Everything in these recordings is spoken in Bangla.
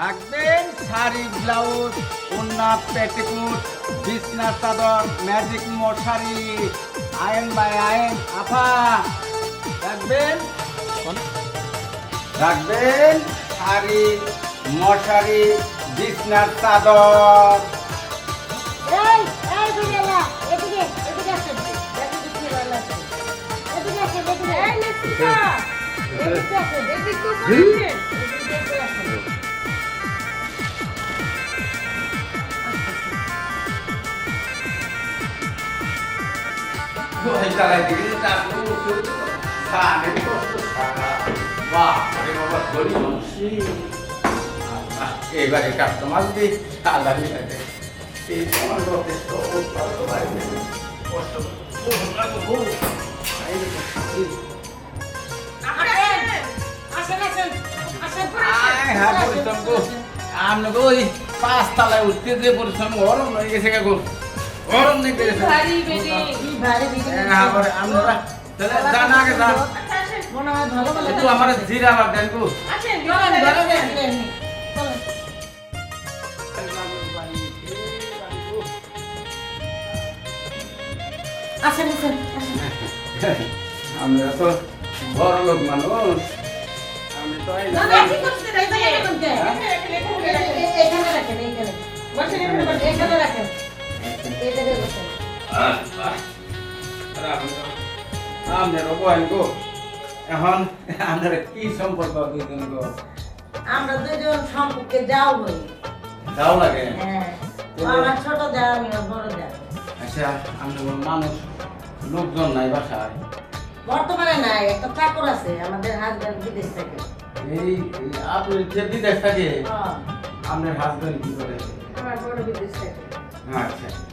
রাখবেন শাড়ি, ব্লাউজ ওন্না পেটিকুট, বিছনা, চাদর ম্যাজিক মশারি। আয়ন বাই আয়ন, আফা। রাখবেন? রাখবেন শাড়ি, মশারি বিছনার চাদর। এই বাহ এবারে কাস্টমার দি আল্লাহ দিলে এই তোমার উঠতে যে পরিশ্রম গরম হয়ে গেছে গরম নেই পেরেছে ভারী বেডি। কি ভারী বেডি হ্যাঁ আপনারা তাহলে জানা আগে যান। ভালো ভালো একটু আমার জিরা আবার দেন গো। আসেন আমরা তো বড় লোক মানুষ। আমি তো রাখেন এখানে রাখেন। এখানে বসেন এখানে রাখেন। এই জায়গায় বসেন আমাদের বয়েন গো এখন আমাদের কি সম্পর্ক দুজন গো আমরা দুজন সম্পর্কে যাও হই যাও লাগে হ্যাঁ। আমার ছোট যা আমি বড় যা। আচ্ছা মানুষ লোকজন নাই বাসায়? বর্তমানে নাই একটা চাকর আছে আমাদের হাজবেন্ড বিদেশ থেকে। এই আপনি যে বিদেশ থাকে? হ্যাঁ, আপনার হাজবেন্ড কি করে? আমার বড় বিদেশ থেকে। আচ্ছা।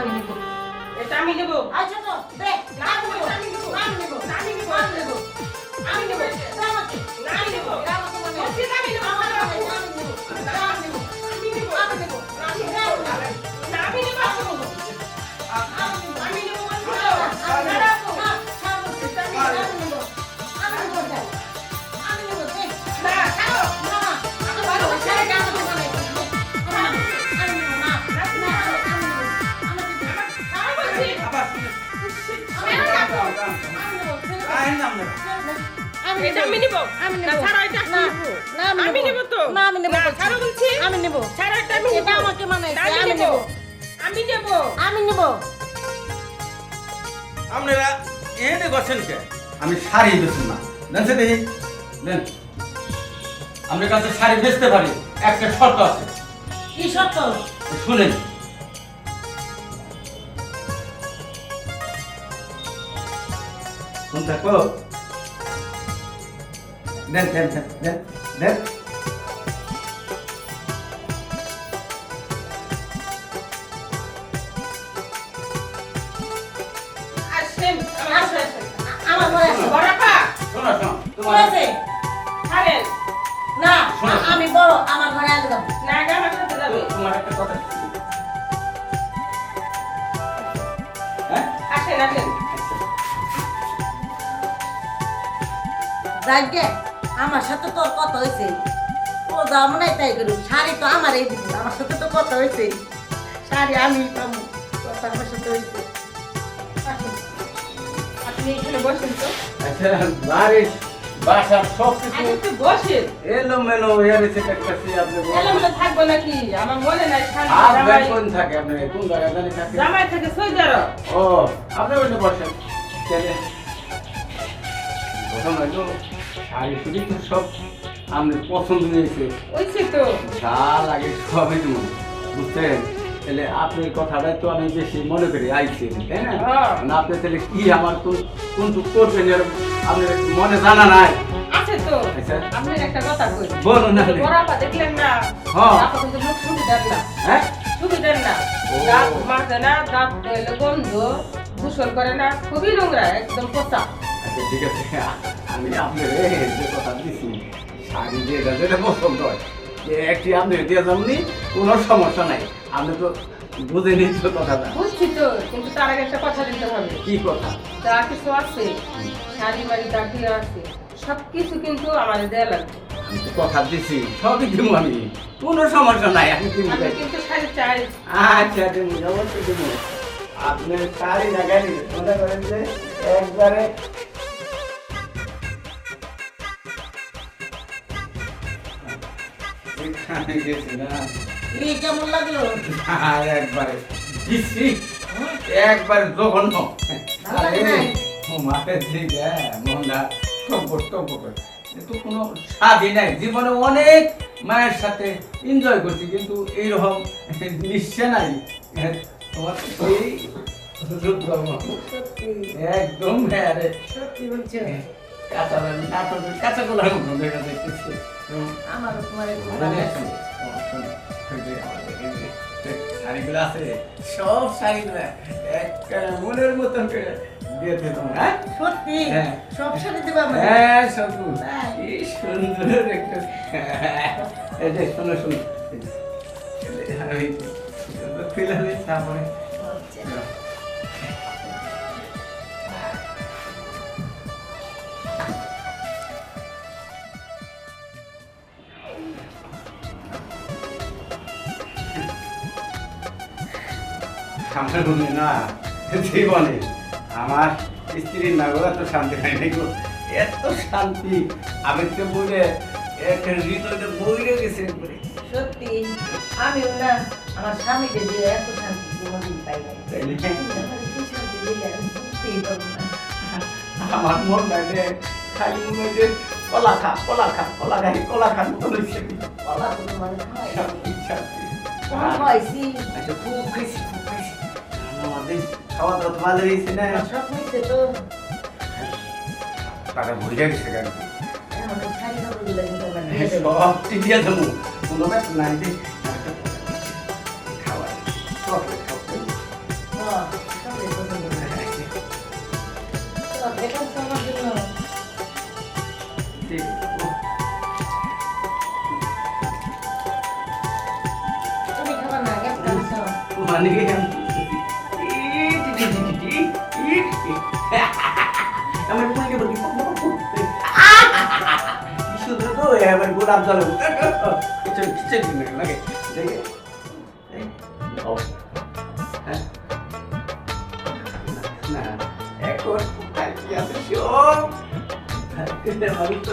আমি নিবো এটা আমি নেব আচ্ছা তো দে না, নেব আমি নেব। আমি নেব আমি নেব। আমি নেব আমি নেব আমাকে না, আমি নেব। আমাকে মনে হয়। আমি নেব। আমি নেব আমি নেব আমি নেব আমি নেব আমি নেব আমি আমি নেব। না, আমি আমি নেব। নেব তো। আমি নেব না, বলছি। ছাড়ো বলছি। আমি নেব আমি নেব। আমাকে মানাইছে আমি আমি নেব। নেব আমি নেব আমি নেব আপনারা এনে বসেন কে আমি শাড়ি বেচুন না জানছে দেখি আপনার কাছে শাড়ি বেচতে পারি একটা শর্ত আছে কি শর্ত শুনেন শুন থাকো দেন দেন দেন দেন দেন ঘরে। আমি বড় আমার ঘরে যাব না আমার সাথে যাবে তোমার একটা কথা যাইগে আমার সাথে তোর কথা হয়েছে ও যা মনে তাই করুক শাড়ি তো আমার এই দিবি আমার সাথে তো কথা হয়েছে শাড়ি আমি পাবো কথা আমার সাথে হয়েছে আপনি এখানে বসেন তো। আচ্ছা বাড়ির বাসার সব কিছু আগে একটু বসেন। এলো মেলো হয়ে গেছে দেখতেছি আপনি এলোমেলো থাকব নাকি? আমার মনে নাই শান্তি আর জামাই। কোন থাকে আপনি কোন জায়গায় জানি থাকে। জামাই থেকে সৌদি ও আপনি ওইটা বসেন। চলে প্রথম হয়তো শাড়ি শুধু তো সব আপনি পছন্দ হয়েছে ওইছে তো। যা লাগে সবই দেবো বুঝছেন? তাহলে আপনার কথাটাই তো আমি বেশি মনে করি আইছি তাই না? হ্যাঁ। না আপনি তাহলে কি আমার কোন কোনটুক করবেন আপনার মনে জানা নাই? আছে তো। আচ্ছা। একটা কথা কই। বলুন না। বড় আপা দেখলেন না? হ্যাঁ। আপা কিন্তু মুখ শুকি দেন না। হ্যাঁ? শুকি দেন না। দাঁত মাখে না দাঁত গন্ধ গোসল করে না। খুবই নোংরা একদম পচা। আচ্ছা ঠিক আছে। আমি আপনার যে কথা দিছি শাড়ি যেটা পছন্দ হয়। একটি আপনি দিয়ে যাবনি কোনো সমস্যা নাই। আপনি তো বুঝে নিচ্ছ কথাটা। বুঝছি তো কিন্তু তার আগে একটা কথা দিতে হবে। কি কথা? যা কিছু আছে শাড়ি বাড়ি যা আছে সব কিছু কিন্তু আমার দেয়া লাগবে। আমি তো কথা দিছি সবই দিব আমি। কোনো সমস্যা নাই আমি দিব আমি কিন্তু শাড়ি চাই। আচ্ছা তুমি অবশ্যই দিব। আপনার শাড়ি না গাড়ি মনে করেন যে একবারে গেছি না এই কেমন লাগল? আর একবারে বিশ্রী একবারে জঘন্য। দিকে মনটা কিন্তু কোনো স্বাদই নাই। জীবনে অনেক মায়ের সাথে এনজয় করছি কিন্তু এইরকম নিশ্চয় নাই। তোমার এই একদম হ্যাঁ রে। সত্যি বলছো? কাঁচা কাঁচা গোলার মতো দেখা যাইতেছে হুম। আমারও তোমার এই শাড়িগুলো আছে সব শাড়িগুলো একটা মনের মতন করে দিয়েছে তোমার হ্যাঁ? সত্যি? হ্যাঁ। সব সাথে দেবা হ্যাঁ শোনো তাই? কি সুন্দর একটা এই যে শোনো শোনো। আমি তারপরে আমার না জীবনে আমার স্ত্রীর নাগরা তো শান্তি হয় নাই গো। এত শান্তি। আমি তো বলে একটা হৃদয়টা বইরে গেছে সত্যি আমিও না আমার স্বামীকে দিয়ে এত শান্তি কোনোদিন পাই মন লাগে খালি মনে যে কলা খা কলা খা কলা খাই কলা খান বলেছে বলা তো তোমার শান্তি শান্তি। তোমার হয়েছি আচ্ছা খুব খাইছি খুব। আমাদের খাওয়া দাওয়া তো ভালো হয়েছে না? সব হয়েছে তো। টাকা ভুলে গেছে কেন এখন ওই শাড়ি কাপড়গুলো কিন্তু আমার দিয়ে দেবো। সব দিয়ে দেবো কোনো ব্যাপার নাই যে খাওয়াই চকলেট খাওয়াই আমার পুরো বলি শুধু তো এবার গোলাপ জল কিছু কিছু লাগে দেখে এখন কি আছে সব মানুষ তো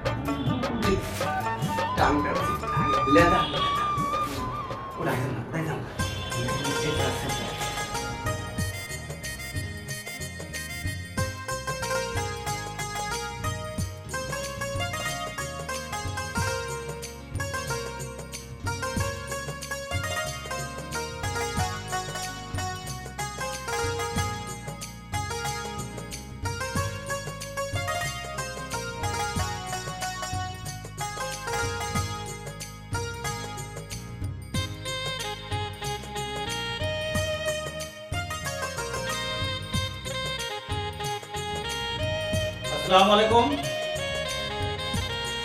আসসালামু আলাইকুম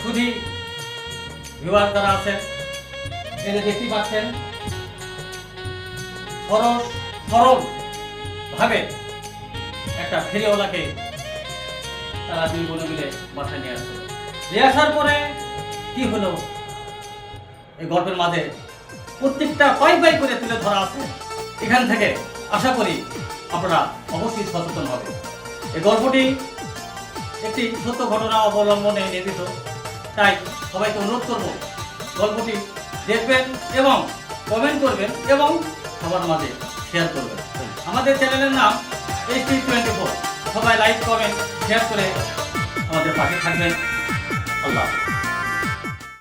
সুধী বিভাগ যারা আছেন এই দেখতে পাচ্ছেন, সরস সরল একটা ফেরিওয়ালাকে তারা দুই বোনে মিলে বাসায় নিয়ে আসলো। নিয়ে আসার পরে কি হলো? এই গল্পের মাঝে প্রত্যেকটা পাই পাই করে তুলে ধরা আছে। এখান থেকে আশা করি আপনারা অবশ্যই সচেতন হবে এই গল্পটি একটি সত্য ঘটনা অবলম্বনে নির্মিত তাই সবাইকে অনুরোধ করব, গল্পটি দেখবেন এবং কমেন্ট করবেন এবং সবার মাঝে শেয়ার করবেন। আমাদের চ্যানেলের নাম এইচ টি টোয়েন্টি ফোর সবাই লাইক কমেন্ট শেয়ার করে আমাদের পাশে থাকবেন। আল্লাহ।